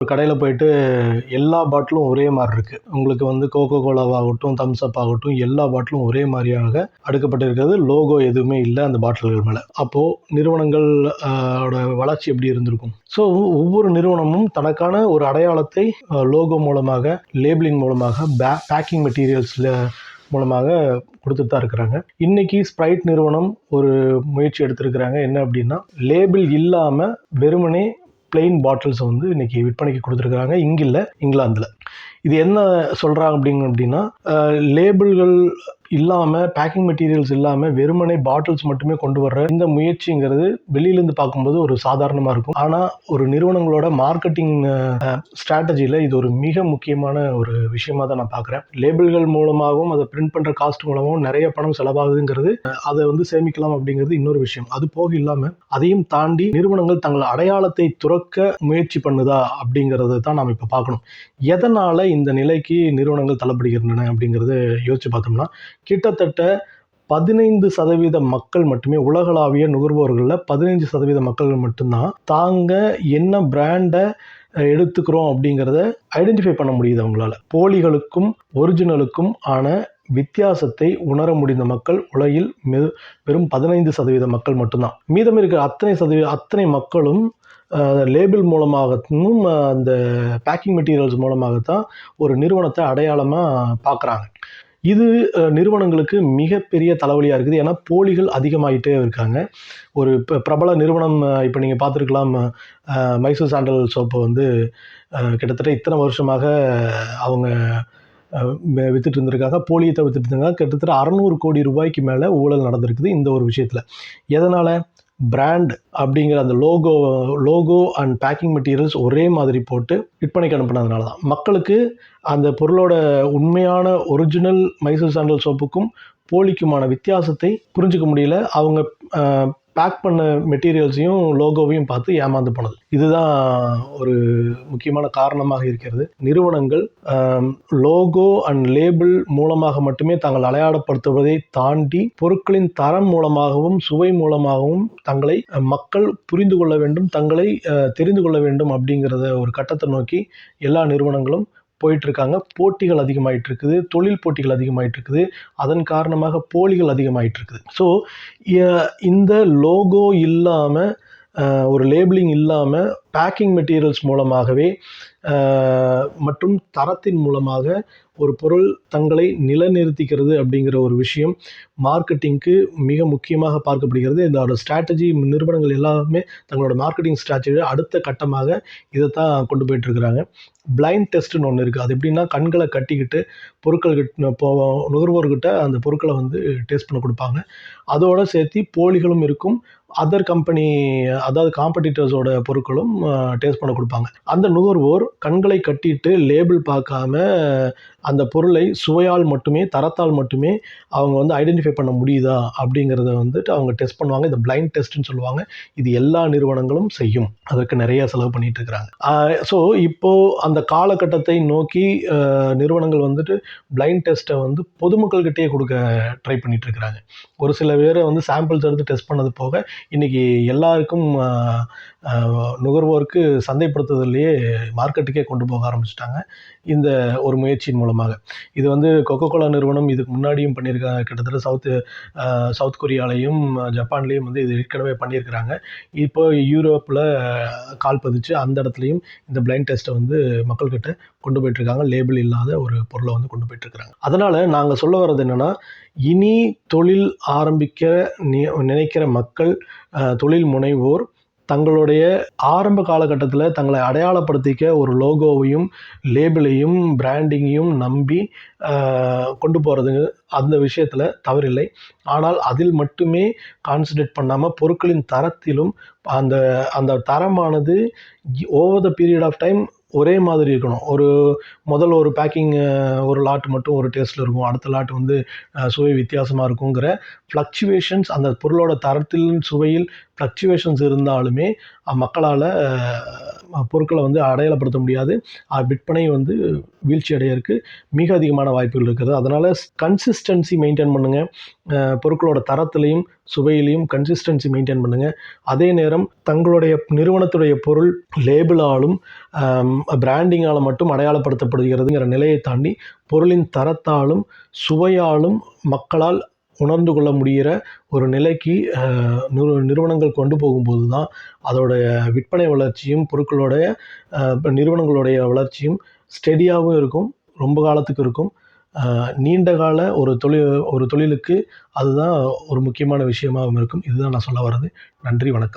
ஒரு கடையில் போயிட்டு எல்லா பாட்டிலும் ஒரே மாதிரி இருக்குது உங்களுக்கு வந்து கோகோ கோலாவாகட்டும் தம்ஸ் அப் ஆகட்டும் எல்லா பாட்டிலும் ஒரே மாதிரியாக அடுக்கப்பட்டிருக்கிறது. லோகோ எதுவுமே இல்லை அந்த பாட்டில்கள் மேலே. அப்போது நிறுவனங்கள் ஓட வளர்ச்சி எப்படி இருந்திருக்கும்? ஸோ ஒவ்வொரு நிறுவனமும் தனக்கான ஒரு அடையாளத்தை லோகோ மூலமாக லேபிளிங் மூலமாக பே பேக்கிங் மெட்டீரியல்ஸில் மூலமாக கொடுத்துட்டு தான் இருக்கிறாங்க. இன்னைக்கு ஸ்ப்ரைட் நிறுவனம் ஒரு முயற்சி எடுத்திருக்கிறாங்க. என்ன அப்படின்னா லேபிள் இல்லாமல் வெறுமனே பிளெயின் பாட்டில்ஸ் வந்து இன்னைக்கு விற்பனைக்கு கொடுத்துருக்காங்க இங்கில்ல இங்கிலாந்தில். இது என்ன சொல்கிறாங்க அப்படிங்க அப்படின்னா லேபிள்கள் இல்லாமல் பேக்கிங் மெட்டீரியல்ஸ் இல்லாமல் வெறுமனை பாட்டில்ஸ் மட்டுமே கொண்டு வர்ற இந்த முயற்சிங்கிறது வெளியிலேருந்து பார்க்கும்போது ஒரு சாதாரணமாக இருக்கும். ஆனால் ஒரு நிறுவனங்களோட மார்க்கெட்டிங் ஸ்ட்ராட்டஜியில் இது ஒரு மிக முக்கியமான ஒரு விஷயமாக தான் நான் பார்க்குறேன். லேபிள்கள் மூலமாகவும் அதை பிரிண்ட் பண்ணுற காஸ்ட் மூலமாகவும் நிறைய பணம் செலவாகுதுங்கிறது அதை வந்து சேமிக்கலாம் அப்படிங்கிறது இன்னொரு விஷயம். அது போக இல்லாமல் அதையும் தாண்டி நிறுவனங்கள் தங்கள் அடையாளத்தை துறக்க முயற்சி பண்ணுதா அப்படிங்கிறத தான் நாம் இப்போ பார்க்கணும். எதனால் இந்த நிலைக்கு நிறுவனங்கள் தள்ளப்படுகின்றன அப்படிங்கிறத யோசிச்சு பார்த்தோம்னா கிட்டத்தட்ட பதினைந்து சதவீத மக்கள் மட்டுமே உலகளாவிய நுகர்வோர்களில் பதினைஞ்சு சதவீத மக்கள் மட்டும்தான் தாங்க என்ன பிராண்டை எடுத்துக்கிறோம் அப்படிங்கிறத ஐடென்டிஃபை பண்ண முடியுது அவங்களால. போலிகளுக்கும் ஒரிஜினலுக்கும் ஆன வித்தியாசத்தை உணர முடிந்த மக்கள் உலகில் மெ- வெறும் பதினைந்து சதவீத மக்கள் மட்டும்தான். மீதம் இருக்கிற அத்தனை சதவீத அத்தனை மக்களும் லேபிள் மூலமாகவும் அந்த பேக்கிங் மெட்டீரியல்ஸ் மூலமாகத்தான் ஒரு நிறுவனத்தை அடையாளமாக பார்க்குறாங்க இது நிறுவனங்களுக்கு மிகப்பெரிய தலைவலியாக இருக்குது. ஏன்னா போலிகள் அதிகமாகிட்டே இருக்காங்க. ஒரு ப- பிரபல நிறுவனம் இப்போ நீங்கள் பார்த்துருக்கலாம் மைசூர் சாண்டல் சோப்பை வந்து கிட்டத்தட்ட இத்தனை வருஷமாக அவங்க வித்துட்டு இருந்திருக்காங்க. போலியத்தை வித்துட்டு இருந்தாங்க கிட்டத்தட்ட அறநூறு கோடி ரூபாய்க்கு மேலே ஊழல் நடந்திருக்குது இந்த ஒரு விஷயத்தில். எதனால்? பிராண்ட் அப்படிங்கிற அந்த logo logo and packing materials ஒரே மாதிரி போட்டு விற்பனைக்கு அனுப்புனதுனால தான் மக்களுக்கு அந்த பொருளோட உண்மையான ஒரிஜினல் மைசூர் சாண்டல் சோப்புக்கும் போலிக்குமான வித்தியாசத்தை புரிஞ்சுக்க முடியல. அவங்க பேக் பண்ண மெட்டீரியல்ஸையும் லோகோவையும் பார்த்து ஏமாந்து போனது. இதுதான் ஒரு முக்கியமான காரணமாக இருக்கிறது. நிறுவனங்கள் லோகோ அண்ட் லேபிள் மூலமாக மட்டுமே தாங்கள் அடையாளப்படுத்துவதை தாண்டி பொருட்களின் தரம் மூலமாகவும் சுவை மூலமாகவும் தங்களை மக்கள் புரிந்து கொள்ள வேண்டும் தங்களை தெரிந்து கொள்ள வேண்டும் அப்படிங்கிறத ஒரு கட்டத்தை நோக்கி எல்லா நிறுவனங்களும் போயிட்டுருக்காங்க. போட்டிகள் அதிகமாகிட்டு இருக்குது தொழில் போட்டிகள் அதிகமாகிட்டு இருக்குது அதன் காரணமாக போலிகள் அதிகமாகிட்டு இருக்குது ஸோ இந்த லோகோ இல்லாமல் ஒரு லேபிளிங் இல்லாமல் பேக்கிங் மெட்டீரியல்ஸ் மூலமாகவே மற்றும் தரத்தின் மூலமாக ஒரு பொருள் தங்களை நிலைநிறுத்திக்கிறது அப்படிங்கிற ஒரு விஷயம் மார்க்கெட்டிங்க்கு மிக முக்கியமாக பார்க்கப்படுகிறது. இதோட ஸ்ட்ராட்டஜி நிறுவனங்கள் எல்லாமே தங்களோட மார்க்கெட்டிங் ஸ்ட்ராட்டஜி அடுத்த கட்டமாக இதை தான் கொண்டு போயிட்டுருக்கிறாங்க. பிளைண்ட் டெஸ்ட்னு ஒன்று இருக்குது அது எப்படின்னா கண்களை கட்டிக்கிட்டு பொருட்கள் கிட்ட போ நுகர்வோர்கிட்ட அந்த பொருட்களை வந்து டேஸ்ட் பண்ண கொடுப்பாங்க. அதோட சேர்த்து போலிகளும் இருக்கும். அதர் கம்பெனி அதாவது காம்படிட்டர்ஸோட பொருட்களும் டேஸ்ட் பண்ண கொடுப்பாங்க. அந்த நுகர்வோர் கண்களை கட்டிட்டு லேபிள் பார்க்காம அந்த பொருளை சுவையால் மட்டுமே தரத்தால் மட்டுமே அவங்க வந்து ஐடென்டிஃபை பண்ண முடியுதா அப்படிங்கிறத வந்துட்டு அவங்க டெஸ்ட் பண்ணுவாங்க. இந்த பிளைண்ட் டெஸ்ட்னு சொல்லுவாங்க. இது எல்லா நிறுவனங்களும் செய்யும். அதற்கு நிறைய செலவு பண்ணிட்டு இருக்கிறாங்க. ஸோ இப்போ அந்த காலகட்டத்தை நோக்கி நிறுவனங்கள் வந்துட்டு பிளைண்ட் டெஸ்ட்டை வந்து பொதுமக்கள்கிட்டயே கொடுக்க ட்ரை பண்ணிட்டு இருக்கிறாங்க. ஒரு சில பேரை வந்து சாம்பிள்ஸ் எடுத்து டெஸ்ட் பண்ணது போக இன்னைக்கு எல்லாருக்கும் நுகர்வோருக்கு சந்தைப்படுத்துதல்லையே மார்க்கெட்டுக்கே கொண்டு போக ஆரம்பிச்சிட்டாங்க இந்த ஒரு முயற்சியின் மூலமாக. இது வந்து கொக்கோ கோலா நிறுவனம் இதுக்கு முன்னாடியும் பண்ணியிருக்காங்க கிட்டத்தட்ட சவுத்து சவுத் கொரியாலையும் ஜப்பான்லேயும் வந்து இது ஏற்கனவே பண்ணியிருக்கிறாங்க. இப்போ யூரோப்பில் கால் பதிச்சு அந்த இடத்துலையும் இந்த பிளைண்ட் டெஸ்ட்டை வந்து மக்கள்கிட்ட கொண்டு போயிட்டுருக்காங்க. லேபிள் இல்லாத ஒரு பொருளை வந்து கொண்டு போயிட்டுருக்காங்க அதனால் நாங்கள் சொல்ல வர்றது என்னென்னா இனி தொழில் ஆரம்பிக்க நினைக்கிற மக்கள் தொழில் முனைவோர் தங்களுடைய ஆரம்ப காலகட்டத்தில் தங்களை அடையாளப்படுத்திக்க ஒரு லோகோவையும் லேபிளையும் பிராண்டிங்கையும் நம்பி கொண்டு போகிறது அந்த விஷயத்தில் தவறில்லை. ஆனால் அதில் மட்டுமே கான்சன்ட்ரேட் பண்ணாமல் பொருட்களின் தரத்திலும் அந்த அந்த தரமானது over the period of time ஒரே மாதிரி இருக்கணும். ஒரு முதல்ல ஒரு பேக்கிங் ஒரு லாட் மட்டும் ஒரு டேஸ்ட்டில் இருக்கும். அடுத்த லாட் வந்து சுவை வித்தியாசமாக இருக்குங்கிற ஃப்ளக்சுவேஷன்ஸ் அந்த பொருளோட தரத்தில் சுவையில் ஃப்ளக்சுவேஷன்ஸ் இருந்தாலுமே மக்களால் பொருட்களை வந்து அடையாளப்படுத்த முடியாது. விற்பனை வந்து வீழ்ச்சி அடையறதுக்கு மிக அதிகமான வாய்ப்புகள் இருக்குது. அதனால் கன்சிஸ்டன்சி மெயின்டைன் பண்ணுங்கள் பொருட்களோட தரத்துலேயும் சுவையிலையும் கன்சிஸ்டன்சி மெயின்டைன் பண்ணுங்கள் அதே நேரம் தங்களுடைய நிறுவனத்துடைய பொருள் லேபிளாலும் பிராண்டிங்கால் மட்டும் அடையாளப்படுத்தப்படுகிறதுங்கிற நிலையை தாண்டி பொருளின் தரத்தாலும் சுவையாலும் மக்களால் உணர்ந்து கொள்ள முடிகிற ஒரு நிலைக்கு நிறு நிறுவனங்கள் கொண்டு போகும்போது தான் அதோடைய விற்பனை வளர்ச்சியும் பொருட்களுடைய நிறுவனங்களுடைய வளர்ச்சியும் ஸ்டெடியாகவும் இருக்கும் ரொம்ப காலத்துக்கு இருக்கும். நீண்ட கால ஒரு தொழில் ஒரு தொழிலுக்கு அதுதான் ஒரு முக்கியமான விஷயமாகவும் இருக்கும். இதுதான் நான் சொல்ல வர்றது. நன்றி வணக்கம்.